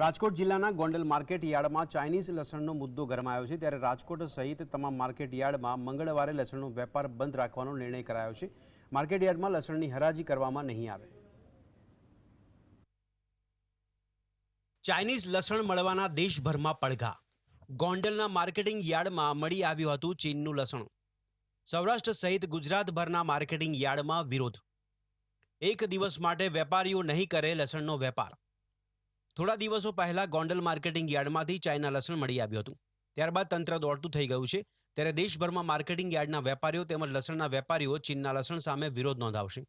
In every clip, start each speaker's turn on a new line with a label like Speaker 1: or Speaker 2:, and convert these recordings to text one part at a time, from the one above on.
Speaker 1: રાજકોટ જિલ્લાના ગોંડલ માર્કેટ યાર્ડમાં ચાઇનીઝ લસણનો મુદ્દો ગરમાયો છે ત્યારે રાજકોટ સહિત તમામ માર્કેટ યાર્ડમાં મંગળવારે લસણનો વેપાર બંધ રાખવાનો નિર્ણય કરાયો છે. માર્કેટ યાર્ડમાં લસણની હરાજી કરવામાં નહીં આવે. ચાઇનીઝ લસણ મળવાના દેશભરમાં પડઘા. ગોંડલના માર્કેટિંગ યાર્ડમાં મળી આવ્યું હતું ચીનનું લસણ. સૌરાષ્ટ્ર સહિત ગુજરાતભરના માર્કેટિંગ યાર્ડમાં વિરોધ. એક દિવસ માટે વેપારીઓ નહીં કરે લસણનો વેપાર. થોડા દિવસો પહેલા ગોંડલ માર્કેટિંગ યાર્ડમાંથી ચાઇના લસણ મળી આવ્યું હતું. ત્યારબાદ તંત્ર દોડતું થઈ ગયું છે. ત્યારે દેશભરમાં માર્કેટિંગ યાર્ડના વેપારીઓ તેમજ લસણના વેપારીઓ ચીનના લસણ સામે વિરોધ નોંધાવશે.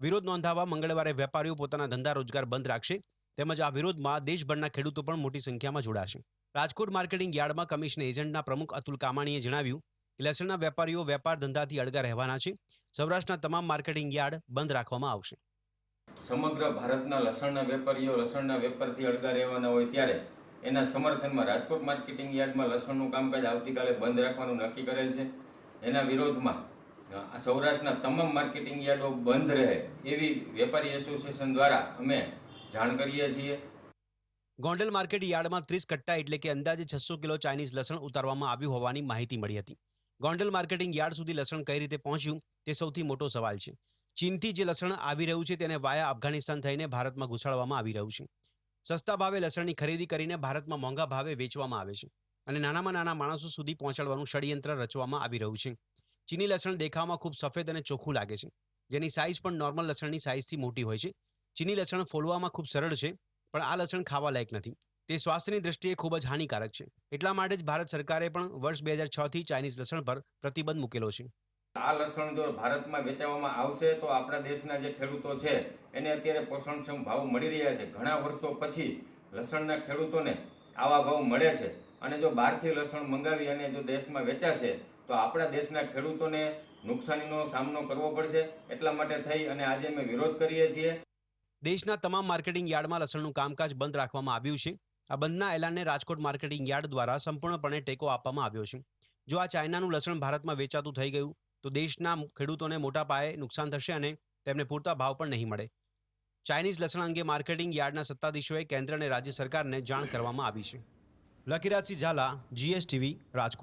Speaker 1: વિરોધ નોંધાવવા મંગળવારે વેપારીઓ પોતાના ધંધા રોજગાર બંધ રાખશે તેમજ આ વિરોધમાં દેશભરના ખેડૂતો પણ મોટી સંખ્યામાં જોડાશે. રાજકોટ માર્કેટિંગ યાર્ડમાં કમિશન એજન્ટના પ્રમુખ અતુલ કામાણીએ જણાવ્યું કે લસણના વેપારીઓ વેપાર ધંધાથી અડગા રહેવાના છે. સૌરાષ્ટ્રના તમામ માર્કેટિંગ યાર્ડ બંધ રાખવામાં આવશે.
Speaker 2: સમગ્ર ભારતના લસણના વેપારીઓ લસણના વેપારથી અળગા રહેવાના હોય ત્યારે એના સમર્થનમાં રાજકોટ માર્કેટિંગ યાર્ડમાં લસણનું કામકાજ આવતીકાલે બંધ રાખવાનું નક્કી કરેલ છે. એના વિરોધમાં સૌરાષ્ટ્રના તમામ માર્કેટિંગ યાર્ડો બંધ રહે એવી વેપારી એસોસિએશન દ્વારા અમે જાણ કરીએ છીએ.
Speaker 1: ગોંડલ માર્કેટ યાર્ડમાં ત્રીસ કટ્ટા એટલે કે અંદાજે છસો કિલો ચાઇનીઝ લસણ ઉતારવામાં આવ્યું હોવાની માહિતી મળી હતી. ગોંડલ માર્કેટિંગ યાર્ડ સુધી લસણ કઈ રીતે પહોંચ્યું તે સૌથી મોટો સવાલ છે. ચીનથી જે લસણ આવી રહ્યું છે તેને વાયા અફઘાનિસ્તાન થઈને ભારતમાં ઘૂસાડવામાં આવી રહ્યું છે. સસ્તા ભાવે લસણની ખરીદી કરીને ભારતમાં મોંઘા ભાવે વેચવામાં આવે છે અને નાનામાં નાના માણસો સુધી પહોંચાડવાનું ષડયંત્ર રચવામાં આવી રહ્યું છે. ચીની લસણ દેખાવમાં ખૂબ સફેદ અને ચોખ્ખું લાગે છે. જેની સાઇઝ પણ નોર્મલ લસણની સાઇઝથી મોટી હોય છે. ચીની લસણ ફોલવામાં ખૂબ સરળ છે, પણ આ લસણ ખાવા લાયક નથી. તે સ્વાસ્થ્યની દ્રષ્ટિએ ખૂબ જ હાનિકારક છે. એટલા માટે જ ભારત સરકારે પણ વર્ષ બે હજાર છથી ચાઇનીઝ લસણ પર પ્રતિબંધ મૂકેલો છે.
Speaker 2: આ લસણ જો ભારતમાં વેચાવામાં આવશે તો આપણા દેશના જે ખેડૂતો છે, એને અત્યારે પોષણક્ષમ ભાવ મળી રહ્યા છે. ઘણા વર્ષો પછી લસણના ખેડૂતોને આવા ભાવ મળે છે. અને જો બહારથી લસણ મંગાવી અને જો દેશમાં વેચાશે, તો આપણા દેશના ખેડૂતોને નુકસાનીનો સામનો કરવો પડશે. એટલા માટે થઈ અને આજે અમે વિરોધ કરીએ છીએ.
Speaker 1: દેશના તમામ માર્કેટિંગ યાર્ડમાં લસણનું કામકાજ બંધ રાખવામાં આવ્યું છે. આ બંધના એલાનને રાજકોટ માર્કેટિંગ યાર્ડ દ્વારા સંપૂર્ણપણે ટેકો આપવામાં આવ્યો છે. જો આ ચાઇનાનું લસણ ભારતમાં વેચાતું થઈ ગયું તો દેશના ખેડૂતોને મોટા પાયે નુકસાન થશે અને તેમને પૂરતા ભાવ પણ નહીં મળે. ચાઇનીઝ લસણ અંગે માર્કેટિંગ યાર્ડના સત્તાધીશોએ કેન્દ્ર અને રાજ્ય સરકારને જાણ કરવામાં આવી છે. લકીરાજસિંહ ઝાલા જીએસટીવી રાજકોટ.